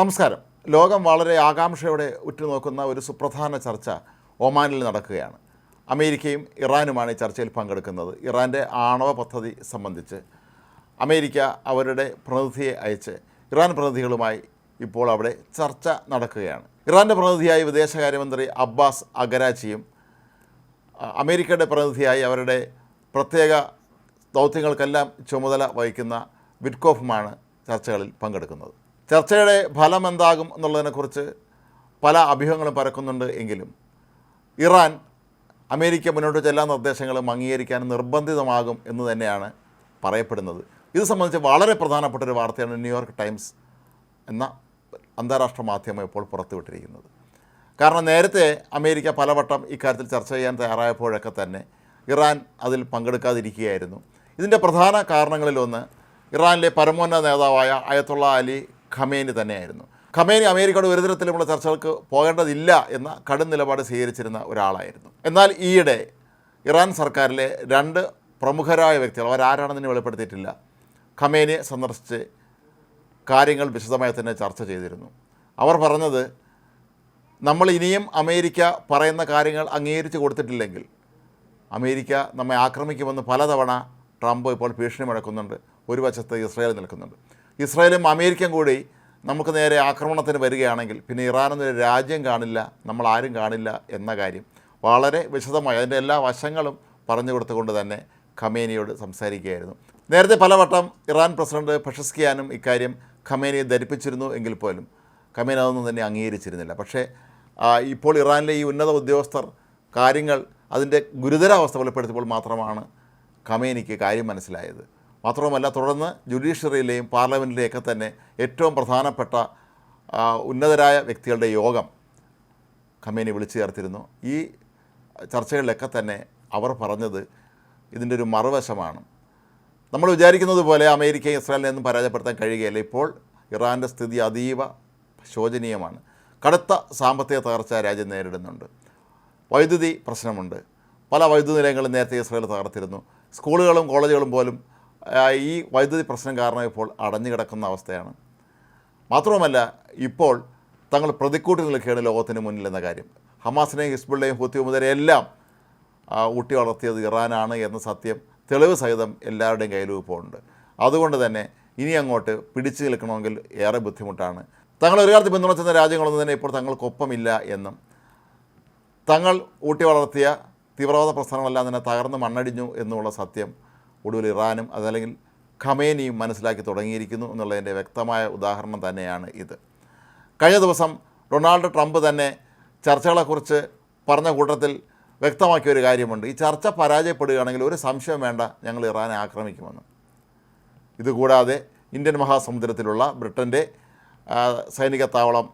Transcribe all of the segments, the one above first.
നമസ്കാരം. ലോകം വളരെ ആകാംക്ഷയോടെ ഉറ്റുനോക്കുന്ന ഒരു സുപ്രധാന ചർച്ച ഒമാനിൽ നടക്കുകയാണ്. അമേരിക്കയും ഇറാനുമാണ് ഈ ചർച്ചയിൽ പങ്കെടുക്കുന്നത്. ഇറാന്റെ ആണവ പദ്ധതി സംബന്ധിച്ച് അമേരിക്ക അവരുടെ പ്രതിനിധിയെ അയച്ച് ഇറാൻ പ്രതിനിധികളുമായി ഇപ്പോൾ അവിടെ ചർച്ച നടക്കുകയാണ്. ഇറാന്റെ പ്രതിനിധിയായി വിദേശകാര്യമന്ത്രി അബ്ബാസ് അഗരാച്ചിയും അമേരിക്കയുടെ പ്രതിനിധിയായി അവരുടെ പ്രത്യേക ദൗത്യങ്ങൾക്കെല്ലാം ചുമതല വഹിക്കുന്ന വിറ്റ്കോഫുമാണ് ചർച്ചകളിൽ പങ്കെടുക്കുന്നത്. ചർച്ചയുടെ ഫലം എന്താകും എന്നുള്ളതിനെക്കുറിച്ച് പല അഭ്യൂഹങ്ങളും പരക്കുന്നുണ്ട് എങ്കിലും ഇറാൻ അമേരിക്ക മുന്നോട്ട് ചെല്ലാൻ നിർദ്ദേശങ്ങളും അംഗീകരിക്കാൻ നിർബന്ധിതമാകും എന്ന് തന്നെയാണ് പറയപ്പെടുന്നത്. ഇത് സംബന്ധിച്ച് വളരെ പ്രധാനപ്പെട്ട ഒരു വാർത്തയാണ് ന്യൂയോർക്ക് ടൈംസ് എന്ന അന്താരാഷ്ട്ര മാധ്യമം ഇപ്പോൾ പുറത്തുവിട്ടിരിക്കുന്നത്. കാരണം നേരത്തെ അമേരിക്ക പലവട്ടം ഇക്കാര്യത്തിൽ ചർച്ച ചെയ്യാൻ തയ്യാറായപ്പോഴൊക്കെ തന്നെ ഇറാൻ അതിൽ പങ്കെടുക്കാതിരിക്കുകയായിരുന്നു. ഇതിന്റെ പ്രധാന കാരണങ്ങളിലൊന്ന് ഇറാനിലെ പരമോന്നത നേതാവായ അയത്തുള്ള അലി ഖമേനി തന്നെയായിരുന്നു. ഖമേനി അമേരിക്കയുടെ ഒരു തരത്തിലുമുള്ള ചർച്ചകൾക്ക് പോകേണ്ടതില്ല എന്ന കടും നിലപാട് സ്വീകരിച്ചിരുന്ന ഒരാളായിരുന്നു. എന്നാൽ ഈയിടെ ഇറാൻ സർക്കാരിലെ രണ്ട് പ്രമുഖരായ വ്യക്തികൾ അവരാരാണെന്ന് വെളിപ്പെടുത്തിയിട്ടില്ല ഖമേനിയെ സന്ദർശിച്ച് കാര്യങ്ങൾ വിശദമായി തന്നെ ചർച്ച ചെയ്തിരുന്നു. അവർ പറഞ്ഞത് നമ്മൾ ഇനിയും അമേരിക്ക പറയുന്ന കാര്യങ്ങൾ അംഗീകരിച്ച് കൊടുത്തിട്ടില്ലെങ്കിൽ അമേരിക്ക നമ്മെ ആക്രമിക്കുമെന്ന് പലതവണ ട്രംപ് ഇപ്പോൾ ഭീഷണി മുഴക്കുന്നുണ്ട്. ഒരു വശത്ത് ഇസ്രായേൽ നിൽക്കുന്നുണ്ട്. ഇസ്രായേലും അമേരിക്കയും കൂടി നമുക്ക് നേരെ ആക്രമണത്തിന് വരികയാണെങ്കിൽ പിന്നെ ഇറാൻ എന്നൊരു രാജ്യം കാണില്ല നമ്മൾ ആരും കാണില്ല എന്ന കാര്യം വളരെ വിശദമായി അതിന്റെ എല്ലാ വശങ്ങളും പറഞ്ഞു കൊടുത്തുകൊണ്ട് തന്നെ ഖമേനിയോട് സംസാരിക്കുകയായിരുന്നു. നേരത്തെ പലവട്ടം ഇറാൻ പ്രസിഡന്റ് ഫഷസ്കിയാനും ഇക്കാര്യം ഖമേനിയെ ധരിപ്പിച്ചിരുന്നു എങ്കിൽ പോലും ഖമേനി അതൊന്നും തന്നെ അംഗീകരിച്ചിരുന്നില്ല. പക്ഷേ ഇപ്പോൾ ഇറാനിലെ ഈ ഉന്നത ഉദ്യോഗസ്ഥർ കാര്യങ്ങൾ അതിന്റെ ഗുരുതരാവസ്ഥ വെളിപ്പെടുത്തിയപ്പോൾ മാത്രമാണ് ഖമേനിക്ക് കാര്യം മനസ്സിലായത്. മാത്രവുമല്ല തുടർന്ന് ജുഡീഷ്യറിയിലെയും പാർലമെന്റിലെയൊക്കെ തന്നെ ഏറ്റവും പ്രധാനപ്പെട്ട ഉന്നതരായ വ്യക്തികളുടെ യോഗം ഖമേനി വിളിച്ചു ചേർത്തിരുന്നു. ഈ ചർച്ചകളിലൊക്കെ തന്നെ അവർ പറഞ്ഞത് ഇതിന്റെ ഒരു മറുവശമാണ്. നമ്മൾ വിചാരിക്കുന്നത് പോലെ അമേരിക്കയും ഇസ്രായേലിനെ ഒന്നും പരാജയപ്പെടുത്താൻ കഴിയുകയില്ല. ഇപ്പോൾ ഇറാന്റെ സ്ഥിതി അതീവ ശോചനീയമാണ്. കടുത്ത സാമ്പത്തിക തകർച്ച രാജ്യം നേരിടുന്നുണ്ട്. വൈദ്യുതി പ്രശ്നമുണ്ട്. പല വൈദ്യുതി നിലയങ്ങളും നേരത്തെ ഇസ്രായേൽ തകർത്തിരുന്നു. സ്കൂളുകളും കോളേജുകളും പോലും ഈ വൈദ്യുതി പ്രശ്നം കാരണം ഇപ്പോൾ അടഞ്ഞു കിടക്കുന്ന അവസ്ഥയാണ്. മാത്രവുമല്ല ഇപ്പോൾ തങ്ങൾ പ്രതിക്കൂട്ടി നിൽക്കുകയാണ് ലോകത്തിന് മുന്നിൽ എന്ന കാര്യം. ഹമാസിനെയും ഹിസ്ബുള്ളയും ഹുത്തിയുമുതരെ എല്ലാം ഊട്ടി വളർത്തിയത് ഇറാനാണ് എന്ന സത്യം തെളിവ് സഹിതം എല്ലാവരുടെയും കയ്യിലും ഇപ്പോൾ ഉണ്ട്. അതുകൊണ്ട് തന്നെ ഇനി അങ്ങോട്ട് പിടിച്ചു നിൽക്കണമെങ്കിൽ ഏറെ ബുദ്ധിമുട്ടാണ്. തങ്ങൾ ഒരു കാലത്ത് പിന്തുണച്ചുന്ന രാജ്യങ്ങളൊന്നും തന്നെ ഇപ്പോൾ തങ്ങൾക്കൊപ്പമില്ല എന്നും. തങ്ങൾ ഊട്ടി വളർത്തിയ തീവ്രവാദ പ്രസ്ഥാനങ്ങളെല്ലാം തന്നെ തകർന്ന് മണ്ണടിഞ്ഞു എന്നുള്ള സത്യം ഒടുവിൽ ഇറാനും അതല്ലെങ്കിൽ ഖമേനിയും മനസ്സിലാക്കി തുടങ്ങിയിരിക്കുന്നു എന്നുള്ളതിന്റെ വ്യക്തമായ ഉദാഹരണം തന്നെയാണ് ഇത്. കഴിഞ്ഞ ദിവസം ഡൊണാൾഡ് ട്രംപ് തന്നെ ചർച്ചകളെക്കുറിച്ച് പറഞ്ഞ കൂട്ടത്തിൽ വ്യക്തമാക്കിയ ഒരു കാര്യമുണ്ട്. ഈ ചർച്ച പരാജയപ്പെടുകയാണെങ്കിൽ ഒരു സംശയം വേണ്ട ഞങ്ങൾ ഇറാനെ ആക്രമിക്കുമെന്ന്. ഇതുകൂടാതെ ഇന്ത്യൻ മഹാസമുദ്രത്തിലുള്ള ബ്രിട്ടന്റെ സൈനിക താവളം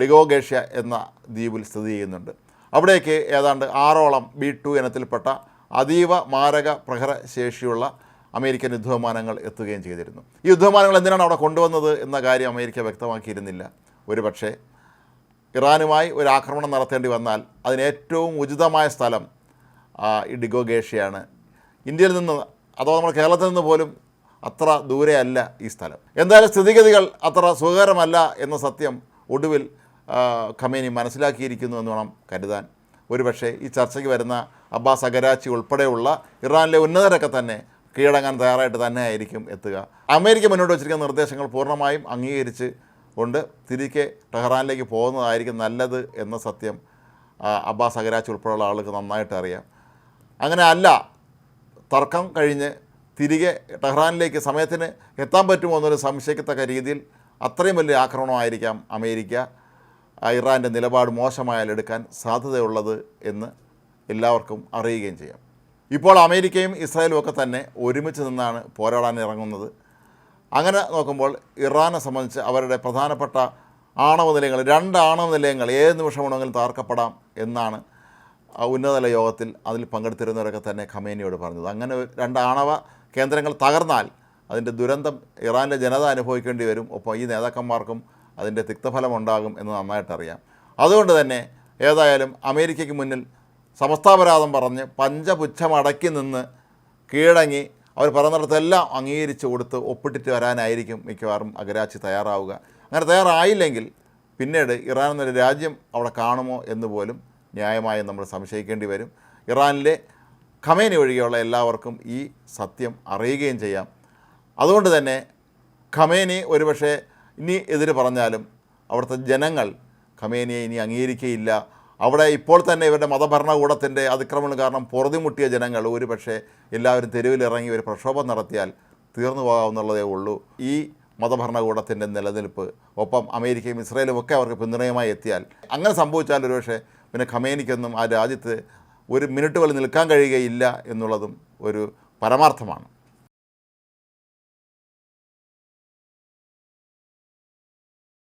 ഡിഗോഗേഷ്യ എന്ന ദ്വീപിൽ സ്ഥിതി ചെയ്യുന്നുണ്ട്. അവിടേക്ക് ഏതാണ്ട് ആറോളം ബി ടു ഇനത്തിൽപ്പെട്ട അതീവ മാരക പ്രഹരശേഷിയുള്ള അമേരിക്കൻ യുദ്ധവിമാനങ്ങൾ എത്തുകയും ചെയ്തിരുന്നു. ഈ യുദ്ധവിമാനങ്ങൾ എന്തിനാണ് അവിടെ കൊണ്ടുവന്നത് എന്ന കാര്യം അമേരിക്ക വ്യക്തമാക്കിയിരുന്നില്ല. ഒരുപക്ഷേ ഇറാനുമായി ഒരു ആക്രമണം നടത്തേണ്ടി വന്നാൽ അതിന് ഏറ്റവും ഉചിതമായ സ്ഥലം ഈ ഡിഗോഗേഷ്യയാണ് ഇന്ത്യയിൽ നിന്ന് അഥവാ നമ്മൾ കേരളത്തിൽ നിന്ന് പോലും അത്ര ദൂരെയല്ല ഈ സ്ഥലം. എന്തായാലും സ്ഥിതിഗതികൾ അത്ര സുഖകരമല്ല എന്ന സത്യം ഒടുവിൽ ഖമേനി മനസ്സിലാക്കിയിരിക്കുന്നു എന്ന് വേണം കരുതാൻ. ഒരുപക്ഷേ ഈ ചർച്ചയ്ക്ക് വരുന്ന അബ്ബാസ് അഗരാച്ചി ഉൾപ്പെടെയുള്ള ഇറാനിലെ ഉന്നതരൊക്കെ തന്നെ കീഴടങ്ങാൻ തയ്യാറായിട്ട് തന്നെ ആയിരിക്കും എത്തുക. അമേരിക്ക മുന്നോട്ട് വച്ചിരിക്കുന്ന നിർദ്ദേശങ്ങൾ പൂർണമായും അംഗീകരിച്ച് കൊണ്ട് തിരികെ ടെഹ്റാനിലേക്ക് പോകുന്നതായിരിക്കും നല്ലത് എന്ന സത്യം അബ്ബാസ് അഗരാച്ചി ഉൾപ്പെടെയുള്ള ആളുകൾക്ക് നന്നായിട്ട് അറിയാം. അങ്ങനെ അല്ല തർക്കം കഴിഞ്ഞ് തിരികെ ടെഹ്റാനിലേക്ക് സമയത്തിന് എത്താൻ പറ്റുമോ എന്നൊരു സംശയിക്കത്തക്ക രീതിയിൽ അത്രയും വലിയ ആക്രമണമായിരിക്കാം അമേരിക്ക. ഇറാന്റെ നിലപാട് മോശമായാൽ എടുക്കാൻ സാധ്യതയുള്ളത് എന്ന് എല്ലാവർക്കും അറിയുകയും ചെയ്യാം. ഇപ്പോൾ അമേരിക്കയും ഇസ്രായേലും ഒക്കെ തന്നെ ഒരുമിച്ച് നിന്നാണ് പോരാടാൻ ഇറങ്ങുന്നത്. അങ്ങനെ നോക്കുമ്പോൾ ഇറാനെ സംബന്ധിച്ച് അവരുടെ പ്രധാനപ്പെട്ട ആണവ നിലയങ്ങൾ രണ്ട് ആണവ നിലയങ്ങൾ ഏത് നിമിഷം വേണമെങ്കിലും തകർക്കപ്പെടാം എന്നാണ് ഉന്നതതല യോഗത്തിൽ അതിൽ പങ്കെടുത്തിരുന്നവരൊക്കെ തന്നെ ഖമേനിയോട് പറഞ്ഞത്. അങ്ങനെ രണ്ട് ആണവ കേന്ദ്രങ്ങൾ തകർന്നാൽ അതിന്റെ ദുരന്തം ഇറാനിലെ ജനത അനുഭവിക്കേണ്ടി വരും. ഒപ്പം ഈ നേതാക്കന്മാർക്കും അതിന്റെ തിക്തഫലം ഉണ്ടാകും എന്ന് നന്നായിട്ടറിയാം. അതുകൊണ്ട് തന്നെ ഏതായാലും അമേരിക്കയ്ക്ക് മുന്നിൽ സമസ്താപരാധം പറഞ്ഞ് പഞ്ചപുച്ഛമടക്കി നിന്ന് കീഴടങ്ങി അവർ പറയുന്നിടത്തെല്ലാം അംഗീകരിച്ച് കൊടുത്ത് ഒപ്പിട്ടിട്ട് വരാനായിരിക്കും മിക്കവാറും അഗരാച്ചി തയ്യാറാവുക. അങ്ങനെ തയ്യാറായില്ലെങ്കിൽ പിന്നീട് ഇറാൻ എന്നൊരു രാജ്യം അവിടെ കാണുമോ എന്ന് പോലും ന്യായമായി നമ്മൾ സംശയിക്കേണ്ടി വരും. ഇറാനിലെ ഖമേനി ഒഴികെയുള്ള എല്ലാവർക്കും ഈ സത്യം അറിയുകയും ചെയ്യാം. അതുകൊണ്ട് തന്നെ ഖമേനി ഒരുപക്ഷെ ഇനി എതിര് പറഞ്ഞാലും അവിടുത്തെ ജനങ്ങൾ ഖമേനിയെ ഇനി അംഗീകരിക്കുകയില്ല. അവിടെ ഇപ്പോൾ തന്നെ ഇവരുടെ മതഭരണകൂടത്തിന്റെ അതിക്രമണം കാരണം പൊറുതിമുട്ടിയ ജനങ്ങൾ ഒരുപക്ഷെ എല്ലാവരും തെരുവിലിറങ്ങി ഒരു പ്രക്ഷോഭം നടത്തിയാൽ തീർന്നു പോകാവുന്നുള്ളതേ ഉള്ളൂ. ഈ മതഭരണകൂടത്തിന്റെ നിലനിൽപ്പ് ഒപ്പം അമേരിക്കയും ഇസ്രയേലും ഒക്കെ അവർക്ക് പിന്തുണയുമായി എത്തിയാൽ അങ്ങനെ സംഭവിച്ചാൽ ഒരുപക്ഷെ പിന്നെ ഖമേനിക്കൊന്നും ആ രാജ്യത്ത് ഒരു മിനിറ്റ് പോലും നിൽക്കാൻ കഴിയുകയില്ല എന്നുള്ളതും ഒരു പരമാർത്ഥമാണ്.